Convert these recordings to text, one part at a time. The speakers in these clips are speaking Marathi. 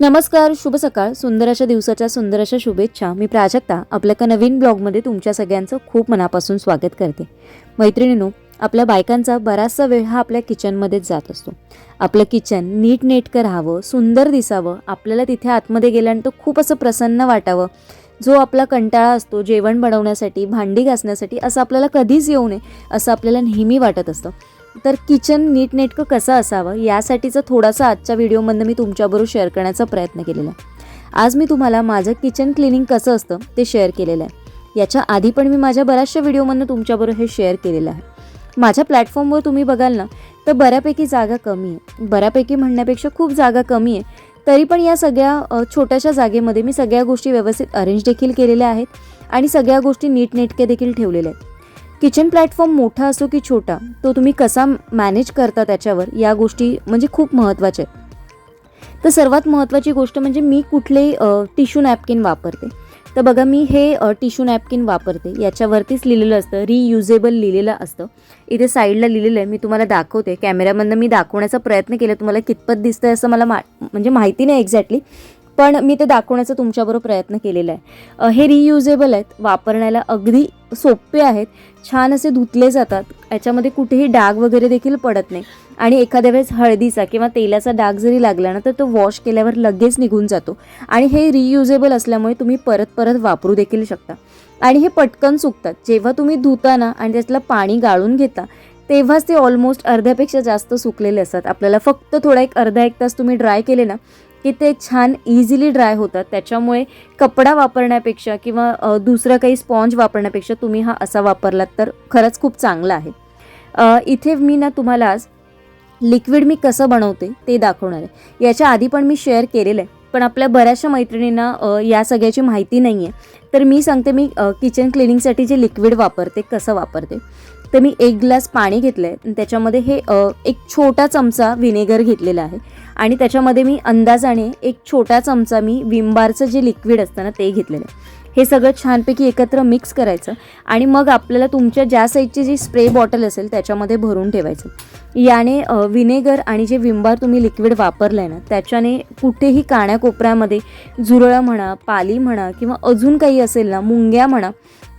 नमस्कार शुभ सकाळ. सुंदर अशा दिवसाच्या सुंदर अशा शुभेच्छा. मी प्राजक्ता. आपल्या एका नवीन ब्लॉगमध्ये तुमच्या सगळ्यांचं खूप मनापासून स्वागत करते. मैत्रिणीनो आपल्या बायकांचा बराचसा वेळ हा आपल्या किचनमध्येच जात असतो. आपलं किचन नीटनेटकं राहावं सुंदर दिसावं आपल्याला तिथे आतमध्ये गेल्यानंतर खूप असं प्रसन्न वाटावं. जो आपला कंटाळा असतो जेवण बनवण्यासाठी भांडी घासण्यासाठी असं आपल्याला कधीच येऊ नये असं आपल्याला नेहमी वाटत असतं. तर किचन नीटनेटकं कसं असावं यासाठीचा थोडासा आजच्या व्हिडिओमधनं मी तुमच्याबरोबर शेअर करण्याचा प्रयत्न केलेला आहे. आज मी तुम्हाला माझं किचन क्लिनिंग कसं असतं ते शेअर केलेलं आहे. याच्या आधी पण मी माझ्या बऱ्याचशा व्हिडिओमधनं तुमच्याबरोबर हे शेअर केलेलं आहे. माझ्या प्लॅटफॉर्मवर तुम्ही बघाल ना तर बऱ्यापैकी जागा कमी आहे. बऱ्यापैकी म्हणण्यापेक्षा खूप जागा कमी आहे. तरी पण या सगळ्या छोट्याशा जागेमध्ये मी सगळ्या गोष्टी व्यवस्थित अरेंज देखील केलेल्या आहेत आणि सगळ्या गोष्टी नीटनेटके देखील ठेवलेल्या आहेत. किचन प्लॅटफॉर्म मोठा असो की छोटा तो तुम्ही कसा मॅनेज करता त्याच्यावर या गोष्टी म्हणजे खूप महत्त्वाच्या आहेत. तर सर्वात महत्त्वाची गोष्ट म्हणजे मी कुठले टिश्यू नॅपकिन वापरते. तर बघा मी हे टिश्यू नॅपकिन वापरते. याच्यावरतीच लिहिलेलं असतं रियुजेबल लिहिलेलं असतं. इथे साईडला लिहिलेलं आहे मी तुम्हाला दाखवते. कॅमेऱ्यामधनं मी दाखवण्याचा प्रयत्न केला तुम्हाला कितपत दिसतंय असं मला मा म्हणजे माहिती नाही एक्झॅक्टली पण मी ते दाखवण्याचा तुमच्याबरोबर प्रयत्न केलेला आहे. हे रियुजेबल आहेत वापरण्याला अगदी सोपे आहेत छान असे धुतले जातात याच्यामध्ये कुठेही डाग वगैरे देखील पडत नाही. आणि एखाद्या वेळेस हळदीचा किंवा तेलाचा डाग जरी लागला ना तर तो वॉश केल्यावर लगेच निघून जातो. आणि हे रियुजेबल असल्यामुळे तुम्ही परत परत वापरू देखील शकता. आणि हे पटकन सुकतात. जेव्हा तुम्ही धुताना आणि त्यातलं पाणी गाळून घेता तेव्हाच ते ऑलमोस्ट अर्ध्यापेक्षा जास्त सुकलेले असतात. आपल्याला फक्त थोडा एक अर्धा एक तास तुम्ही ड्राय केले ना की ते छान इझिली ड्राय होतात. त्याच्यामुळे कपडा वापरण्यापेक्षा किंवा दुसरं काही स्पॉन्ज वापरण्यापेक्षा तुम्ही हा असा वापरलात तर खरंच खूप चांगला आहे. इथे मी ना तुम्हाला आज लिक्विड मी कसं बनवते ते दाखवणार आहे. याच्या आधी पण मी शेअर केलेलं आहे. पण आपल्या बऱ्याचशा मैत्रिणींना या सगळ्याची माहिती नाही आहे तर मी सांगते मी किचन क्लिनिंगसाठी जे लिक्विड वापरते कसं वापरते. तर मी एक ग्लास पाणी घेतलं आहे त्याच्यामध्ये हे एक छोटा चमचा व्हिनेगर घेतलेला आहे. आणि त्याच्यामध्ये मी अंदाजाने एक छोटा चमचा मी विमबारचं जे लिक्विड असतं ना ते घेतलेलं आहे. हे सगळं छानपैकी एकत्र मिक्स करायचं आणि मग आपल्याला तुमच्या ज्या साईजची जी स्प्रे बॉटल असेल त्याच्यामध्ये भरून ठेवायचं. याने विनेगर आणि जे विंबार तुम्ही लिक्विड वापरलं आहे ना त्याच्याने कुठेही काण्याकोपऱ्यामध्ये झुरळं म्हणा पाली म्हणा किंवा अजून काही असेल ना मुंग्या म्हणा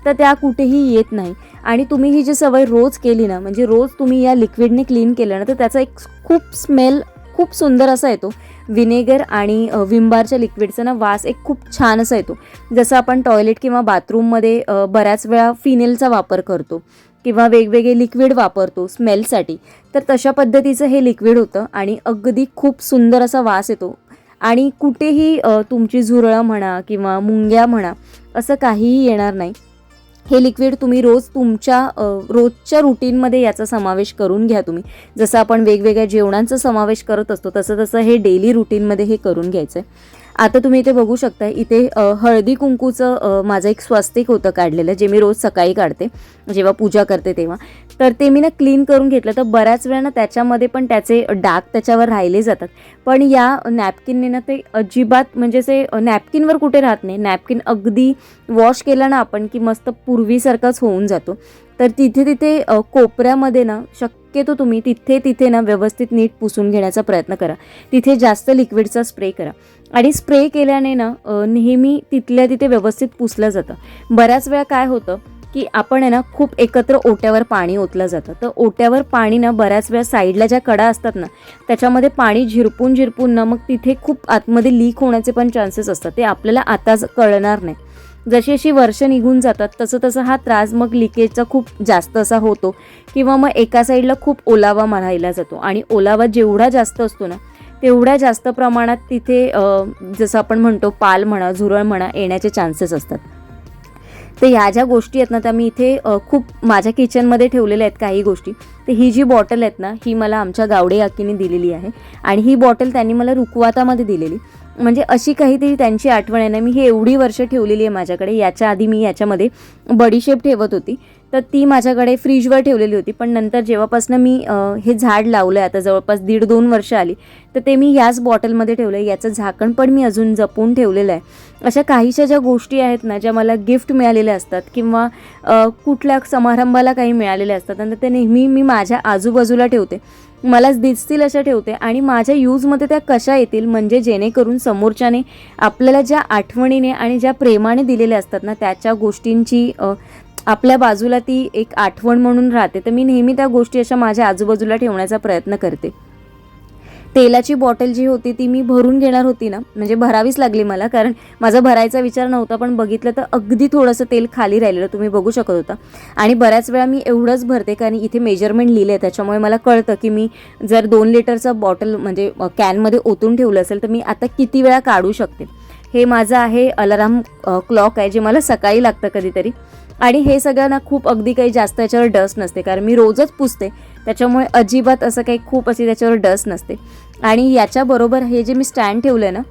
तर त्या कुठेही येत नाही. आणि तुम्ही ही जी सवय रोज केली ना म्हणजे रोज तुम्ही या लिक्विडने क्लीन केलं ना तर त्याचा एक खूप स्मेल खूप सुंदर असा येतो. विनेगर आणि अ, लिक्विडचा ना वास एक खूप छान असा येतो. जसं आपण टॉयलेट किंवा बाथरूममध्ये बऱ्याच वेळा फिनेलचा वापर करतो किंवा वेगवेगळे लिक्विड वापरतो स्मेलसाठी तर तशा पद्धतीचं हे लिक्विड होतं आणि अगदी खूप सुंदर असा वास येतो. आणि कुठेही तुमची झुरळं म्हणा किंवा मुंग्या म्हणा असं काहीही येणार नाही. हे लिक्विड तुम्ही रोज तुमच्या रोजच्या रुटीनमध्ये याचा समावेश करून घ्या तुम्ही. जसं आपण वेगवेगळ्या जेवणांचा समावेश करत असतो तसं तसं हे डेली रुटीनमध्ये हे करून घ्यायचं आहे आता तुम्ही इथे बघू शकता इथे हळदी कुंकूचं माझं एक स्वस्तिक होतं काढलेलं जे मी रोज सकाळी काढते जेव्हा पूजा करते तेव्हा. तर ते मी ना क्लीन करून घेतलं तर बऱ्याच वेळा ना त्याच्यामध्ये पण त्याचे डाग त्याच्यावर राहिले जातात. पण या नॅपकिनने ना ते अजिबात म्हणजे ते नॅपकिनवर कुठे राहत नाही नॅपकिन अगदी वॉश केला ना आपण की मस्त पूर्वीसारखाच होऊन जातो. तर तिथे तिथे कोपऱ्यामध्ये ना शक्यतो तुम्ही तिथे तिथे ना व्यवस्थित नीट पुसून घेण्याचा प्रयत्न करा. तिथे जास्त लिक्विडचा स्प्रे करा. आणि स्प्रे केल्याने ना नेहमी तिथल्या तिथे व्यवस्थित पुसलं जातं. बऱ्याच वेळा काय होतं की आपण आहे ना खूप एकत्र ओट्यावर पाणी ओतलं जातं. तर ओट्यावर पाणी ना बऱ्याच वेळा साईडला ज्या कडा असतात ना त्याच्यामध्ये पाणी झिरपून झिरपून ना मग तिथे खूप आतमध्ये लीक होण्याचे पण चान्सेस असतात. ते आपल्याला आताच कळणार नाही. जशी अशी वर्ष निघून जातात तसं तसं हा त्रास मग लिकेजचा खूप जास्त असा होतो. किंवा मग एका साईडला खूप ओलावा मारायला जातो. आणि ओलावा जेवढा जास्त असतो ना तेवढ्या जास्त प्रमाणात तिथे जसं आपण म्हणतो पाल म्हणा झुरळ म्हणा येण्याचे चान्सेस असतात. तर ह्या ज्या गोष्टी आहेत ना त्या मी इथे खूप माझ्या किचनमध्ये ठेवलेल्या आहेत काही गोष्टी. तर ही जी बॉटल आहेत ना ही मला आमच्या गावडे अकीने दिलेली आहे. आणि ही बॉटल त्यांनी मला रुकवातामध्ये दिलेली. म्हणजे अशी काहीतरी त्यांची आठवण आहे ना मी हे एवढी वर्ष ठेवलेली आहे माझ्याकडे. याच्या आधी मी याच्यामध्ये बडीशेप ठेवत होती. तर ती माझ्याकडे फ्रीजवर ठेवलेली होती. पण नंतर जेव्हापासनं मी हे झाड लावलं आहे आता जवळपास दीड दोन वर्ष आली तर ते मी याच बॉटलमध्ये ठेवलं आहे याचं झाकण पण मी अजून जपून ठेवलेलं आहे. अशा काहीशा ज्या गोष्टी आहेत ना ज्या मला गिफ्ट मिळालेल्या असतात किंवा कुठल्या समारंभाला काही मिळालेल्या असतात आणि ते नेहमी मी माझ्या आजूबाजूला ठेवते. मला दिसतील अशा ठेवते. आणि माझ्या यूजमध्ये त्या कशा येतील? म्हणजे जेणेकरून समोरच्याने आपल्याला ज्या आठवणीने आणि ज्या प्रेमाने दिलेल्या असतात ना त्याच्या गोष्टींची आपल्या बाजूला ती एक आठवण म्हणून राहते. तर मी नेहमी त्या गोष्टी अशा माझ्या आजूबाजूला ठेवण्याचा प्रयत्न करते. तेलाची बॉटल जी होती ती मी भरून घेणार होती ना म्हणजे भरावीच लागली मला कारण माझा भरायचा विचार नव्हता पण बघितलं तर अगदी थोडंसं तेल खाली राहिलेलं तुम्ही बघू शकत होता. आणि बऱ्याच वेळा मी एवढंच भरते कारण इथे मेजरमेंट लिहिलं आहे त्याच्यामुळे मला कळतं की मी जर दोन लिटरचं बॉटल म्हणजे कॅनमध्ये ओतून ठेवलं असेल तर मी आता किती वेळा काढू शकते. हे माझं आहे अलाराम क्लॉक आहे जे मला सकाळी लागतं कधीतरी. आणि हे सगळं ना खूप अगदी काही जास्त याच्यावर डस्ट नसते कारण मी रोजच पुसते. त्याच्यामुळे अजिबात असं काही खूप अशी त्याच्यावर डस्ट नसते. आणि याच्याबरोबर हे जे मी स्टँड ठेवलं आहे ना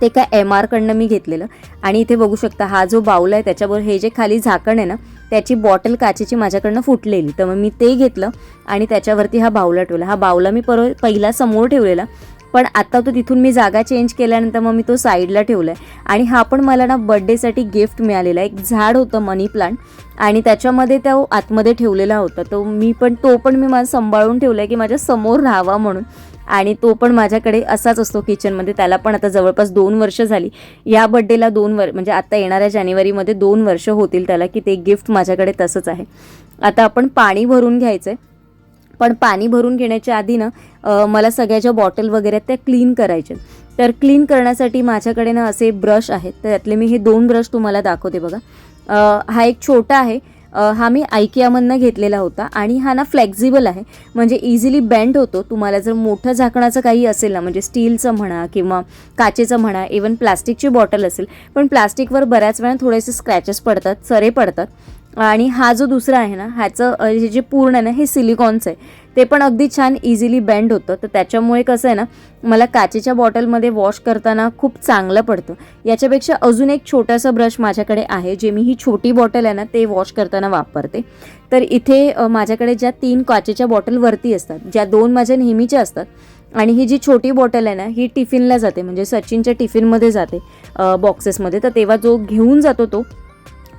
ते काय एम आरकडनं मी घेतलेलं. आणि इथे बघू शकता हा जो बाऊल आहे त्याच्यावर हे जे खाली झाकण आहे ना त्याची बॉटल काचेची माझ्याकडनं फुटलेली. तर मग मी ते घेतलं आणि त्याच्यावरती हा बाऊला ठेवला. हा बाऊला मी परत पहिला समोर ठेवलेला. पण आता तो तिथून मी जागा चेंज केल्यानंतर मग मी तो साईडला ठेवला आहे आणि हा पण मला ना बड्डेसाठी गिफ्ट मिळालेला एक झाड होतं मनी प्लांट आणि त्याच्यामध्ये तो आतमध्ये ठेवलेला होता. तो मी पण तो पण मी माझा सांभाळून ठेवला आहे की माझ्यासमोर राहावा म्हणून. आणि तो पण माझ्याकडे असाच असतो किचनमध्ये त्याला पण आता जवळपास दोन वर्ष झाली. या बड्डेला दोन वर म्हणजे आता येणाऱ्या जानेवारीमध्ये दोन वर्ष होतील त्याला की ते गिफ्ट माझ्याकडे तसंच आहे. आता आपण पाणी भरून घ्यायचं आहे पण पाणी भरून घेण्याच्या आधी ना मला सगळ्या ज्या बॉटल वगैरे आहेत त्या क्लीन करायच्या तर क्लीन करण्यासाठी माझ्याकडे ना असे ब्रश आहेत. तर त्यातले मी हे दोन ब्रश तुम्हाला दाखवते बघा. हा एक छोटा आहे. हा मी आयकियामधनं घेतलेला होता आणि हा ना फ्लेक्झिबल आहे. म्हणजे इझिली बेंड होतो. तुम्हाला जर मोठं झाकणाचं काही असेल ना म्हणजे स्टीलचं म्हणा किंवा काचेचं म्हणा इवन प्लास्टिकची बॉटल असेल पण प्लास्टिकवर बऱ्याच वेळा थोडेसे स्क्रॅचेस पडतात सरे पडतात. आणि हा जो दुसरा आहे ना ह्याचं हे जे पूर्ण आहे ना हे सिलिकॉनचं आहे. ते पण अगदी छान इझिली बेंड होतं. तर त्याच्यामुळे कसं आहे ना मला काचेच्या बॉटलमध्ये वॉश करताना खूप चांगलं पडतं. याच्यापेक्षा अजून एक छोटासा ब्रश माझ्याकडे आहे जे मी ही छोटी बॉटल आहे ना ते वॉश करताना वापरते. तर इथे माझ्याकडे ज्या तीन काचेच्या बॉटल वरती असतात ज्या दोन माझ्या नेहमीच्या असतात आणि ही जी छोटी बॉटल आहे ना ही टिफिनला जाते. म्हणजे सचिनच्या टिफिनमध्ये जाते बॉक्सेसमध्ये तर तेव्हा जो घेऊन जातो तो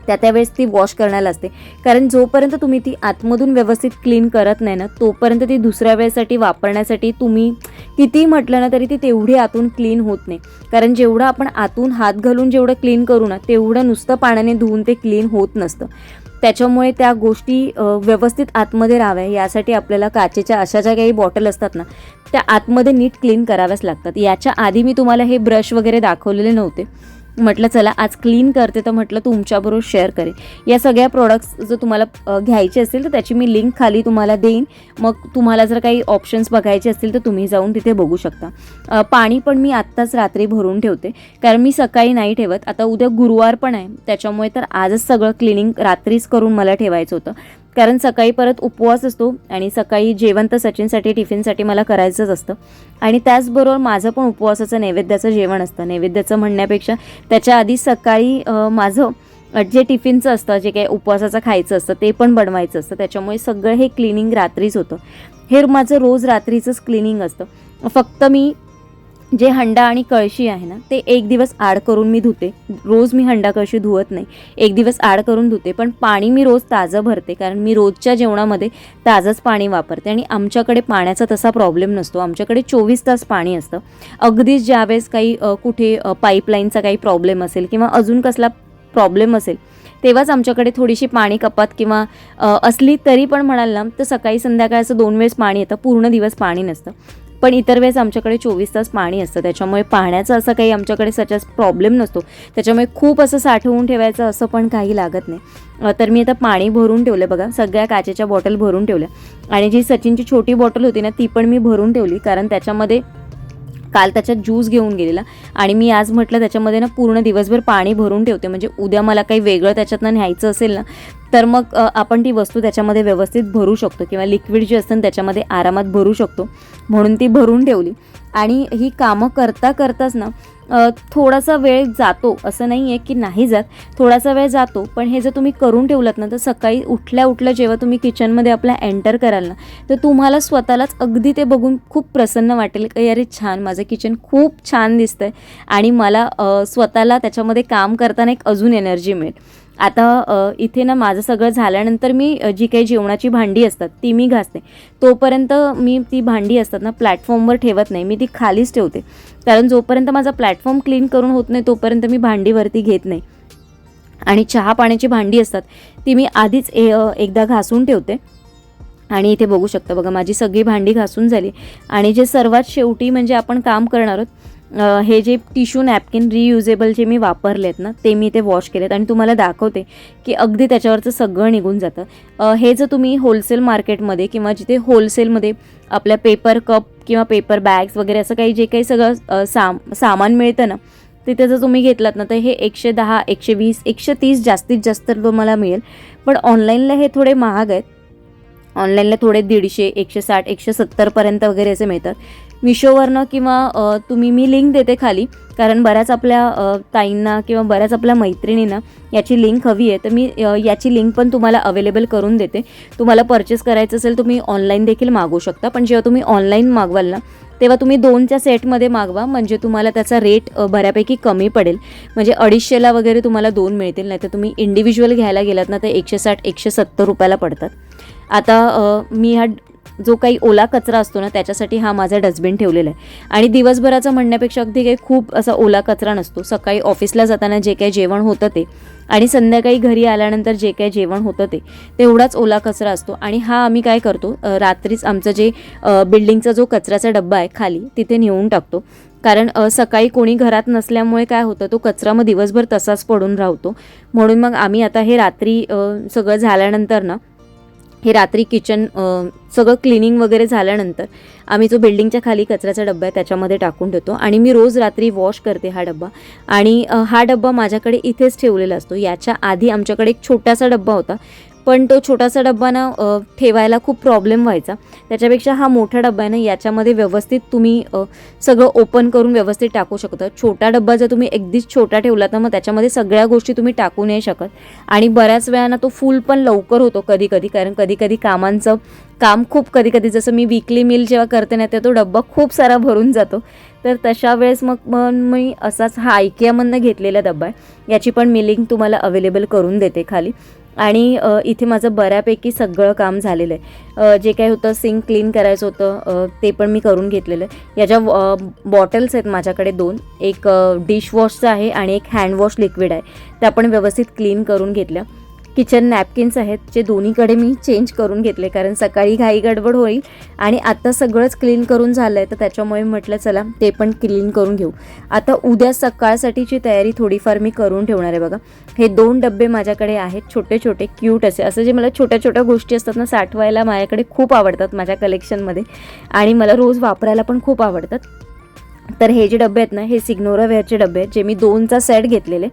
त्या त्यावेळेस ती वॉश करण्याला असते. कारण जोपर्यंत तुम्ही ती आतमधून व्यवस्थित क्लीन करत नाही ना तोपर्यंत ती दुसऱ्या वेळेसाठी वापरण्यासाठी तुम्ही कितीही म्हटलं ना तरी ती तेवढी आतून क्लीन होत नाही. कारण जेवढं आपण आतून हात घालून जेवढं क्लीन करू ना तेवढं नुसतं पाण्याने धुवून ते क्लीन होत नसतं. त्याच्यामुळे त्या गोष्टी व्यवस्थित आतमध्ये राहाव्या यासाठी आपल्याला काचेच्या अशा ज्या काही बॉटल असतात ना त्या आतमध्ये नीट क्लीन कराव्याच लागतात. याच्या आधी मी तुम्हाला हे ब्रश वगैरे दाखवलेले नव्हते. म्हटलं चला आज क्लीन करते तर म्हटलं तुमच्याबरोबर शेअर करेन. या सगळ्या प्रोडक्ट्स जर तुम्हाला घ्यायचे असतील तर त्याची मी लिंक खाली तुम्हाला देईन. मग तुम्हाला जर काही ऑप्शन्स बघायचे असतील तर तुम्ही जाऊन तिथे बघू शकता. पाणी पण मी आत्ताच रात्री भरून ठेवते कारण मी सकाळी नाही ठेवत. आता उद्या गुरुवार पण आहे त्याच्यामुळे तर आजच सगळं क्लिनिंग रात्रीच करून मला ठेवायचं होतं. कारण सकाळी परत उपवास असतो आणि सकाळी जेवण तर सचिनसाठी टिफिनसाठी मला करायचंच असतं. आणि त्याचबरोबर माझं पण उपवासाचं नैवेद्याचं जेवण असतं. नैवेद्याचं म्हणण्यापेक्षा त्याच्या आधी सकाळी माझं जे टिफिनचं असतं जे काही उपवासाचं खायचं असतं ते पण बनवायचं असतं. त्याच्यामुळे सगळं हे क्लिनिंग रात्रीच होतं. हे माझं रोज रात्रीचंच क्लिनिंग असतं. फक्त मी जे हंडा आणि कळशी आहे ना ते एक दिवस आड करून मी धुते. रोज मी हंडा कळशी धुवत नाही. एक दिवस आड करून धुते पण पाणी मी रोज ताजं भरते कारण मी रोजच्या जेवणामध्ये ताजंच पाणी वापरते आणि आमच्याकडे पाण्याचा तसा प्रॉब्लेम नसतो. आमच्याकडे चोवीस तास पाणी असतं. अगदीच ज्यावेळेस काही कुठे पाईपलाईनचा काही प्रॉब्लेम असेल किंवा अजून कसला प्रॉब्लेम असेल तेव्हाच आमच्याकडे थोडीशी पाणी कपात किंवा असली तरी पण म्हणाल ना तर सकाळी संध्याकाळ असं दोन वेळेस पाणी येतं. पूर्ण दिवस पाणी नसतं. पण इतर वेळेस आमच्याकडे चोवीस तास पाणी असतं. त्याच्यामुळे पाण्याचं असं काही आमच्याकडे सचाच प्रॉब्लेम नसतो. त्याच्यामुळे खूप असं साठवून ठेवायचं असं पण काही लागत नाही. तर मी आता पाणी भरून ठेवलं बघा. सगळ्या काचेच्या बॉटल भरून ठेवल्या. आणि जी सचिनची छोटी बॉटल होती ना ती पण मी भरून ठेवली. कारण त्याच्यामध्ये काल त्याच्यात ज्यूस घेऊन गेलेला. आणि मी आज म्हटलं त्याच्यामध्ये ना पूर्ण दिवसभर पाणी भरून ठेवते. म्हणजे उद्या मला काही वेगळं त्याच्यातनं न्यायचं असेल ना तर मग आपण ती वस्तू त्याच्यामध्ये व्यवस्थित भरू शकतो किंवा लिक्विड जी असतं त्याच्यामध्ये आरामात भरू शकतो. म्हणून ती भरून ठेवली. आणि ही कामं करता करताच ना थोडासा वेळ जातो असं नाही आहे की नाही जात. थोडासा वेळ जातो पण हे जर तुम्ही करून ठेवलात ना तर सकाळी उठल्या उठल्या जेव्हा तुम्ही किचनमध्ये आपल्या एंटर कराल ना तर तुम्हाला स्वतःलाच अगदी ते बघून खूप प्रसन्न वाटेल की अरे छान माझं किचन खूप छान दिसतंय आणि मला स्वतःला त्याच्यामध्ये काम करताना एक अजून एनर्जी मिळेल. आता इथे ना माझं सगळं झाल्यानंतर मी जी काही जेवणाची भांडी असतात ती मी घासते. तोपर्यंत मी ती भांडी असतात ना प्लॅटफॉर्मवर ठेवत नाही. मी ती खालीच ठेवते. कारण जोपर्यंत माझा प्लॅटफॉर्म क्लीन करून होत नाही तोपर्यंत मी भांडीवरती घेत नाही. आणि चहा पाण्याची भांडी असतात ती मी आधीच ए एकदा घासून ठेवते. आणि इथे बघू शकता बघा माझी सगळी भांडी घासून झाली. आणि जे सर्वात शेवटी म्हणजे आपण काम करणार आहोत हे जे टिश्यू नॅपकिन रियुजेबल जे मी वापरलेत ना ते मी ते वॉश केलेत आणि तुम्हाला दाखवते की अगदी त्याच्यावरचं सगळं निघून जातं. हे जर तुम्ही होलसेल मार्केटमध्ये किंवा जिथे होलसेलमध्ये आपल्या पेपर कप किंवा पेपर बॅग्स वगैरे असं काही जे काही सगळं साम सामान मिळतं ना तिथे जर तुम्ही घेतलात ना तर हे एकशे दहा एकशे वीस एकशे तीस जास्तीत जास्त तुम्हाला मिळेल. पण ऑनलाईनला हे थोडे महाग आहेत. ऑनलाईनला थोडे दीडशे एकशे साठ एकशे सत्तरपर्यंत वगैरे असे मिळतात. मिशोवरनं किंवा तुम्ही मी लिंक देते खाली. कारण बऱ्याच आपल्या ताईंना किंवा बऱ्याच आपल्या मैत्रिणींना याची लिंक हवी आहे. तर मी याची लिंक पण तुम्हाला अवेलेबल करून देते. तुम्हाला परचेस करायचं असेल तुम्ही ऑनलाईन देखील मागवू शकता. पण जेव्हा तुम्ही ऑनलाईन मागवाल ना तेव्हा तुम्ही दोनच्या सेटमध्ये मागवा. म्हणजे तुम्हाला त्याचा रेट बऱ्यापैकी कमी पडेल. म्हणजे अडीचशेला वगैरे तुम्हाला दोन मिळतील. नाही तर तुम्ही इंडिव्हिज्युअल घ्यायला गेलात ना तर एकशे साठ एकशे सत्तर रुपयाला पडतात. आता मी हा जो काही ओला कचरा असतो ना त्याच्यासाठी हा माझा डस्टबिन ठेवलेला आहे. आणि दिवसभराचं म्हणण्यापेक्षा अगदी काही खूप असा ओला कचरा नसतो. सकाळी ऑफिसला जाताना जे काही जेवण होतं ते आणि संध्याकाळी घरी आल्यानंतर जे काही जेवण होतं ते तेवढाच ओला कचरा असतो. आणि हा आम्ही काय करतो रात्रीच आमचं जे बिल्डिंगचा जो कचऱ्याचा डब्बा आहे खाली तिथे नेऊन टाकतो. कारण सकाळी कोणी घरात नसल्यामुळे काय होतं तो कचरा मग दिवसभर तसाच पडून राहतो. म्हणून मग आम्ही आता हे रात्री सगळं झाल्यानंतर ना हे रात्री किचन सगळं क्लिनिंग वगैरे झाल्यानंतर आम्ही जो बिल्डिंगच्या खाली कचऱ्याचा डब्बा आहे त्याच्यामध्ये टाकून ठेवतो आणि मी रोज रात्री वॉश करते हा डब्बा. आणि हा डब्बा माझ्याकडे इथेच ठेवलेला असतो. याच्या आधी आमच्याकडे एक छोटासा डब्बा होता. पण तो छोटासा डब्बा ना ठेवायला खूप प्रॉब्लेम व्हायचा. त्याच्यापेक्षा हा मोठा डब्बा आहे ना याच्यामध्ये व्यवस्थित तुम्ही सगळं ओपन करून व्यवस्थित टाकू शकता. छोटा डब्बा जर तुम्ही अगदीच छोटा ठेवला तर मग त्याच्यामध्ये सगळ्या गोष्टी तुम्ही टाकू नाही शकत. आणि बऱ्याच वेळानं तो फुल पण लवकर होतो कधी कधी कारण कधी कधी कामांचं काम खूप कधी कधी जसं मी विकली मिल जेव्हा करते ना तेव्हा तो डब्बा खूप सारा भरून जातो. तर तशा वेळेस मग मग मी असाच हा आयकियामधनं घेतलेला डब्बा आहे. याची पण मी लिंक तुम्हाला अवेलेबल करून देते खाली. आणि इथे माझं बऱ्यापैकी सगळं काम झालेलं आहे. जे काय होतं सिंक क्लीन करायचं होतं ते पण मी करून घेतलेलं आहे. याच्या बॉटल्स आहेत माझ्याकडे दोन एक डिशवॉशचं आहे आणि एक हँडवॉश लिक्विड आहे. त्या पण व्यवस्थित क्लीन करून घेतल्या. किचन नॅपकिन्स आहेत जे दोन्हीकडे मी चेंज करून घेतले. कारण सकाळी घाई गडबड होईल आणि आता सगळंच क्लीन करून झालं आहे तर त्याच्यामुळे म्हटलं चला ते पण क्लीन करून घेऊ. आता उद्या सकाळसाठीची तयारी थोडीफार मी करून ठेवणार आहे बघा. हे दोन डबे माझ्याकडे आहेत छोटे छोटे क्यूट असे. असं जे मला छोट्या छोट्या गोष्टी असतात ना साठवायला माझ्याकडे खूप आवडतात माझ्या कलेक्शनमध्ये. आणि मला रोज वापरायला पण खूप आवडतात. तर हे जे डबे आहेत ना हे सिग्नोरा वेअरचे डबे आहेत जे मी दोनचा सेट घेतलेले.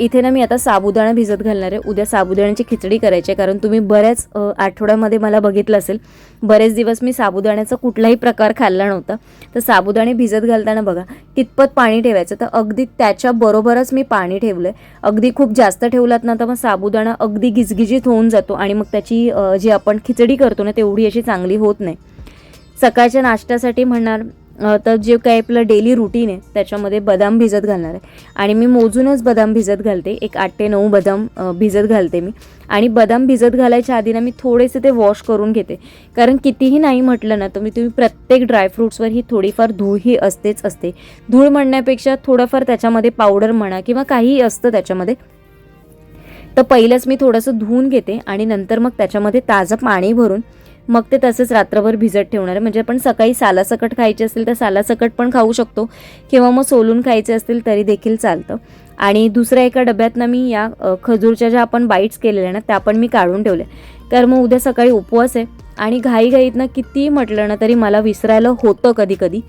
इथे ना मी आता साबुदाणा भिजत घालणार आहे. उद्या साबुदाण्याची खिचडी करायची आहे. कारण तुम्ही बऱ्याच आठवड्यामध्ये मला बघितलं असेल बरेच दिवस मी साबुदाण्याचा कुठलाही प्रकार खाल्ला नव्हता. तर साबुदाणे भिजत घालताना बघा कितपत पाणी ठेवायचं? तर अगदी त्याच्या बरोबरच मी पाणी ठेवलं आहे अगदी खूप जास्त ठेवलात ना तर मग साबुदाणा अगदी गिजगिजीत होऊन जातो आणि मग त्याची जी आपण खिचडी करतो ना तेवढी अशी चांगली होत नाही. सकाळच्या नाश्त्यासाठी म्हणणार तर जे काही आपलं डेली रुटीन आहे त्याच्यामध्ये बदाम भिजत घालणार आहे. आणि मी मोजूनच बदाम भिजत घालते. एक आठ ते नऊ बदाम भिजत घालते मी. आणि बदाम भिजत घालायच्या आधी ना मी थोडेसे ते वॉश करून घेते. कारण कितीही नाही म्हटलं ना तुम्ही तुम्ही प्रत्येक ड्रायफ्रूट्सवर ही थोडीफार धूळ ही असतेच असते. धूळ म्हणण्यापेक्षा थोडंफार त्याच्यामध्ये पावडर म्हणा किंवा काहीही असतं त्याच्यामध्ये. तर पहिलंच मी थोडंसं धुवून घेते आणि नंतर मग त्याच्यामध्ये ताजं पाणी भरून मग ते तसंच रात्रभर भिजत ठेवणार. आहे म्हणजे आपण सकाळी सालासकट खायचे असेल तर सालासकट पण खाऊ शकतो. किंवा मग सोलून खायचे असतील तरी देखील चालतं. आणि दुसऱ्या एका डब्यात ना मी या खजूरच्या ज्या आपण बाईट्स केलेल्या ना त्या पण मी काढून ठेवल्या. कारण मग उद्या सकाळी उपवास आहे. आणि घाईघाईत ना कितीही म्हटलं ना तरी मला विसरायला होतं कधी कधी.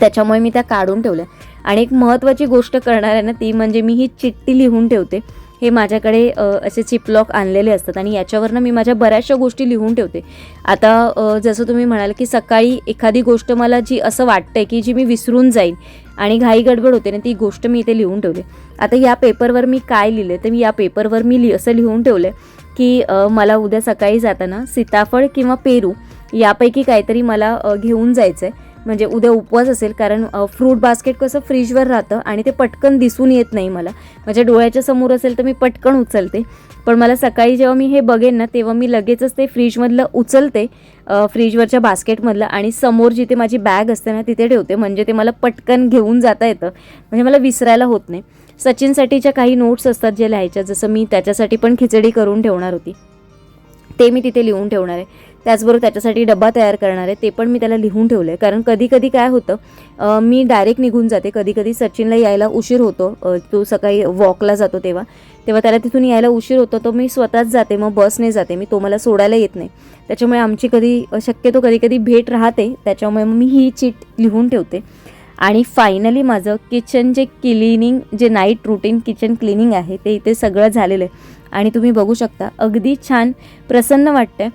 त्याच्यामुळे मी त्या काढून ठेवल्या. आणि एक महत्त्वाची गोष्ट करणार आहे ना ती म्हणजे मी ही चिठ्ठी लिहून ठेवते. हे माझ्याकडे असे चिपलॉक आणलेले असतात आणि याच्यावरनं मी माझ्या बऱ्याचशा गोष्टी लिहून ठेवते. आता जसं तुम्ही म्हणाल की सकाळी एखादी गोष्ट मला जी असं वाटतंय की जी मी विसरून जाईन आणि घाई गडबड होते ना ती गोष्ट मी इथे लिहून ठेवली. आता या पेपरवर मी काय लिहिले? तर मी या पेपरवर मी लि असं लिहून ठेवलं की मला उद्या सकाळी जाताना सीताफळ किंवा पेरू यापैकी काहीतरी मला घेऊन जायचं आहे म्हणजे उद्या उपवास असेल कारण फ्रूट बास्केट कसं फ्रीजवर राहतं आणि ते पटकन दिसून येत नाही मला. माझ्या डोळ्याच्या समोर असेल तर मी पटकन उचलते. पण मला सकाळी जेव्हा मी हे बघेन ना तेव्हा मी लगेचच ते फ्रीजमधलं उचलते फ्रीजवरच्या बास्केटमधलं आणि समोर जिथे माझी बॅग असते ना तिथे ठेवते. म्हणजे ते मला पटकन घेऊन जाता येतं. म्हणजे मला विसरायला होत नाही. सचिनसाठीच्या काही नोट्स असतात जे लिहायच्या जसं मी त्याच्यासाठी पण खिचडी करून ठेवणार होती. ते मी तिथे लिहून ठेवणार आहे. त्याचबरोबर त्याच्यासाठी डबा तयार करणार आहे ते पण मी त्याला लिहून ठेवलं आहे कारण कधी कधी काय होतं मी डायरेक्ट निघून जाते. कधी कधी सचिनला यायला उशीर होतो. तो सकाळी वॉकला जातो तेव्हा. तेव्हा त्याला तिथून यायला उशीर होतो. तो मी स्वतःच जाते. मग बसने जाते. मी तो मला सोडायला येत नाही. त्याच्यामुळे आमची कधी शक्यतो कधी कधी भेट राहते. त्याच्यामुळे मग मी ही चीट लिहून ठेवते. आणि फायनली माझं किचन जे क्लिनिंग जे नाईट रुटीन किचन क्लिनिंग आहे ते इथे सगळं झालेलं आहे. आणि तुम्ही बघू शकता अगदी छान प्रसन्न वाटतंय.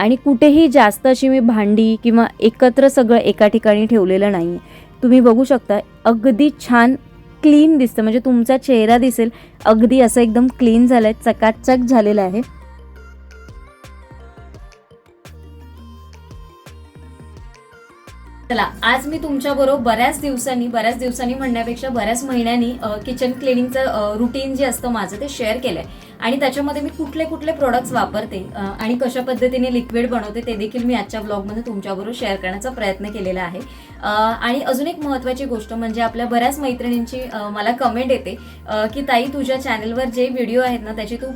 आणि कुठेही जास्त अशी मी भांडी किंवा एकत्र सगळं एका ठिकाणी ठेवलेलं नाही तुम्ही बघू शकता अगदी छान क्लीन दिसतं. म्हणजे तुमचा चेहरा दिसेल अगदी असं एकदम क्लीन झालं आहे चकाचक झालेलं आहे. चला आज मी तुमच्याबरोबर बऱ्याच दिवसांनी बऱ्याच दिवसांनी म्हणण्यापेक्षा बऱ्याच महिन्यांनी किचन क्लिनिंगचं रुटीन जे असतं माझं ते शेअर केलंय. आणि त्याच्यामध्ये मी कुठले कुठले प्रोडक्ट्स वापरते आणि कशा पद्धतीने लिक्विड बनवते ते देखील मी आजच्या ब्लॉगमध्ये तुमच्याबरोबर शेअर करण्याचा प्रयत्न केलेला आहे. आणि अजून एक महत्त्वाची गोष्ट म्हणजे आपल्या बऱ्याच मैत्रिणींची मला कमेंट येते की ताई तुझ्या चॅनलवर जे व्हिडिओ आहेत ना त्याची तू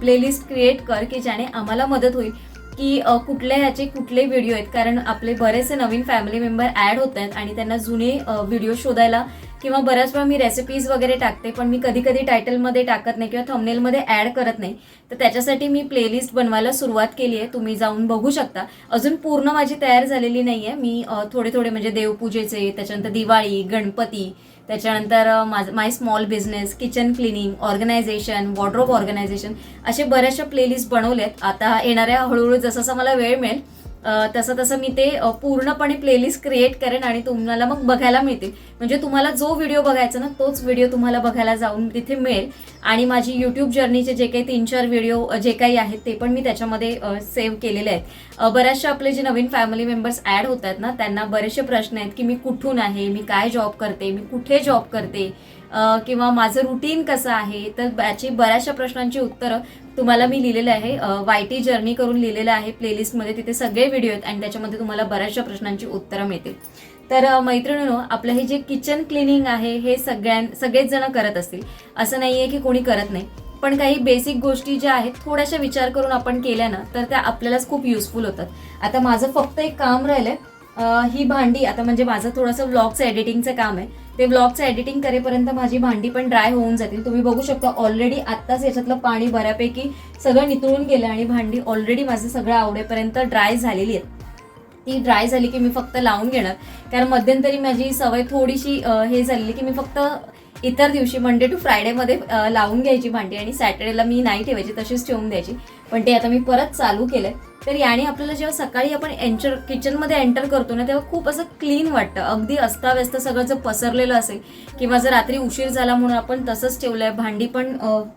प्लेलिस्ट क्रिएट कर की ज्याने आम्हाला मदत होईल की कुठल्या ह्याचे कुठले व्हिडिओ आहेत? कारण आपले बरेचसे नवीन फॅमिली मेंबर ॲड होत आहेत आणि त्यांना जुने व्हिडिओ शोधायला किंवा बऱ्याच वेळा मी रेसिपीज वगैरे टाकते पण मी कधी कधी टायटलमध्ये टाकत नाही किंवा थंबनेलमध्ये ॲड करत नाही. तर त्याच्यासाठी मी प्लेलिस्ट बनवायला सुरुवात केली आहे. तुम्ही जाऊन बघू शकता. अजून पूर्ण माझी तयार झालेली नाही आहे मी थोडे थोडे म्हणजे देवपूजेचे त्याच्यानंतर दिवाळी गणपती त्याच्यानंतर माझं my small business kitchen cleaning organization wardrobe organization असे बऱ्याचशा प्लेलिस्ट बनवल्यात आता येणाऱ्या हळूहळू जसं जसं मला वेळ मिळेल तसं तसं मी ते पूर्णपणे प्लेलिस्ट क्रिएट करेन आणि तुम्हाला मग बघायला मिळतील. म्हणजे तुम्हाला जो व्हिडिओ बघायचा ना तोच व्हिडिओ तुम्हाला बघायला जाऊन तिथे मिळेल. आणि माझी यूट्यूब जर्नीचे जे काही तीन चार व्हिडिओ जे काही आहेत ते पण मी त्याच्यामध्ये सेव्ह केलेले आहेत. बऱ्याचशा आपले जे नवीन फॅमिली मेंबर्स ॲड होत आहेत ना त्यांना बरेचसे प्रश्न आहेत की मी कुठून आहे मी काय जॉब करते मी कुठे जॉब करते? किंवा माझं रुटीन कसं आहे? तर याची बऱ्याचशा प्रश्नांची उत्तरं तुम्हाला मी लिहिलेलं आहे वाय टी जर्नी करून लिहिलेलं आहे प्लेलिस्टमध्ये तिथे सगळे व्हिडिओ आहेत आणि त्याच्यामध्ये तुम्हाला बऱ्याचशा प्रश्नांची उत्तरं मिळतील. तर मैत्रिणीनो मैत्रिणींनो आपलं हे जे किचन क्लिनिंग आहे हे सगळ्यां सगळेच जण करत असतील. असं नाही आहे की कोणी करत नाही. पण काही बेसिक गोष्टी ज्या आहेत थोड्याशा विचार करून आपण केल्या ना तर त्या आपल्यालाच खूप युजफुल होतात. आता माझं फक्त एक काम राहिलंय. ही भांडी आता म्हणजे माझं थोडंसं व्लॉगचं एडिटिंगचं काम आहे. ते ब्लॉगचं एडिटिंग करेपर्यंत माझी भांडी पण ड्राय होऊन जातील. तुम्ही बघू शकता ऑलरेडी आत्ताच याच्यातलं पाणी बऱ्यापैकी सगळं नितळून गेलं आणि भांडी ऑलरेडी माझं सगळं आवडेपर्यंत ड्राय झालेली आहेत. ती ड्राय झाली की मी फक्त लावून घेणार. कारण मध्यंतरी माझी सवय थोडीशी हे झालेली की मी फक्त इतर दिवशी मंडे टू फ्रायडेमध्ये लावून घ्यायची भांडी आणि सॅटर्डेला मी नाही ठेवायची तशीच ठेवून द्यायची. पण ते आता मी परत चालू केलंय. तर याने आपल्याला जेव्हा सकाळी आपण एंटर किचनमध्ये एंटर करतो ना तेव्हा खूप असं क्लीन वाटतं. अगदी अस्ताव्यस्त सगळं जर पसरलेलं असेल किंवा जर रात्री उशीर झाला म्हणून आपण तसंच ठेवलं आहे भांडी पण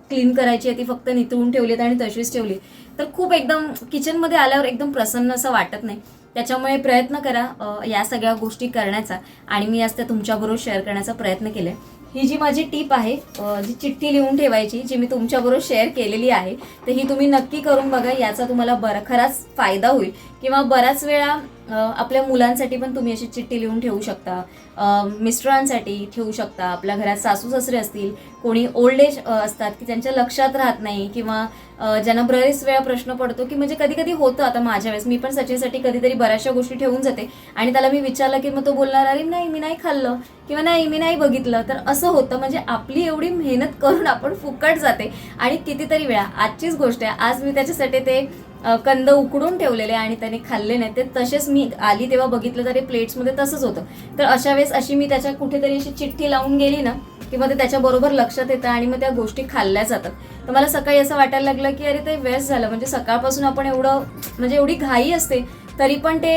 क्लीन करायची आहे ती फक्त नितळून आहेत आणि तशीच ठेवली तर खूप एकदम किचनमध्ये आल्यावर एकदम प्रसन्न असं वाटत नाही. त्याच्यामुळे प्रयत्न करा या सगळ्या गोष्टी करण्याचा. आणि मी आज त्या तुमच्याबरोबर शेअर करण्याचा प्रयत्न केलाय. ही जी माझी टीप आहे जी चिठ्ठी लिहून ठेवायची जी मी तुमच्याबरोबर शेअर केलेली आहे तर ही तुम्ही नक्की करून बघा याचा तुम्हाला बरखराच फायदा होईल. किंवा बऱ्याच वेळा आपल्या मुलांसाठी पण तुम्ही अशी चिठ्ठी लिहून ठेवू शकता. मिस्टरांसाठी ठेवू शकता. आपल्या घरात सासू सासरे असतील कोणी ओल्ड एज असतात की त्यांच्या लक्षात राहत नाही किंवा ज्यांना बरेच वेळा प्रश्न पडतो की म्हणजे कधी कधी होतं आता माझ्या वेळेस. मी पण सचिनसाठी कधीतरी बऱ्याचशा गोष्टी ठेवून जाते आणि त्याला मी विचारलं की मग तो बोलणार अरे नाही मी नाही खाल्लं. किंवा नाही मी नाही बघितलं. तर असं होतं. म्हणजे आपली एवढी मेहनत करून आपण फुकट जाते. आणि कितीतरी वेळा आजचीच गोष्ट आहे. आज मी त्याच्यासाठी ते कंद उकडून ठेवलेले आणि त्याने खाल्ले नाही ते तसेच मी आली तेव्हा बघितलं तरी प्लेट्समध्ये तसंच होतं. तर अशा वेळेस अशी मी त्याच्या कुठेतरी अशी चिठ्ठी लावून गेली ना की मग ते त्याच्याबरोबर लक्षात येतं आणि मग त्या गोष्टी खाल्ल्या जातात. तर मला सकाळी असं वाटायला लागलं की अरे ते वेस्ट झालं. म्हणजे सकाळपासून आपण एवढं म्हणजे एवढी घाई असते. तरी पण ते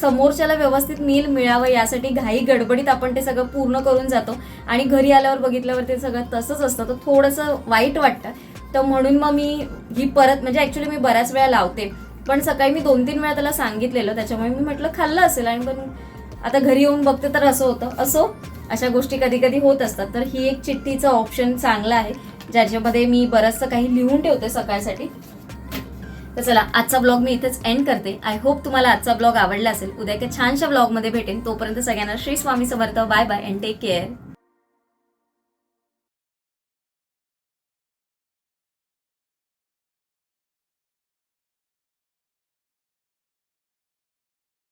समोरच्याला व्यवस्थित मील मिळावं यासाठी घाई गडबडीत आपण ते सगळं पूर्ण करून जातो. आणि घरी आल्यावर बघितल्यावर ते सगळं तसंच असतं. तर थोडंसं वाईट वाटतं. तर म्हणून मग मी ही परत म्हणजे ॲक्च्युली मी बऱ्याच वेळा लावते. पण सकाळी मी दोन तीन वेळा त्याला सांगितलेलं. त्याच्यामुळे मी म्हटलं खाल्लं असेल आणि पण आता घरी येऊन बघते तर असं होतं. असो अशा गोष्टी कधी कधी होत असतात. तर ही एक चिठ्ठीचं ऑप्शन चांगलं आहे. ज्याच्यामध्ये मी बरंचसं काही लिहून ठेवते सकाळसाठी. तर चला आजचा ब्लॉग मी इथेच एंड करते. आय होप तुम्हाला आजचा ब्लॉग आवडला असेल. उद्या एका छानशा ब्लॉगमध्ये भेटेन. तोपर्यंत सगळ्यांना Shri Swami Samarth. Bye bye and take care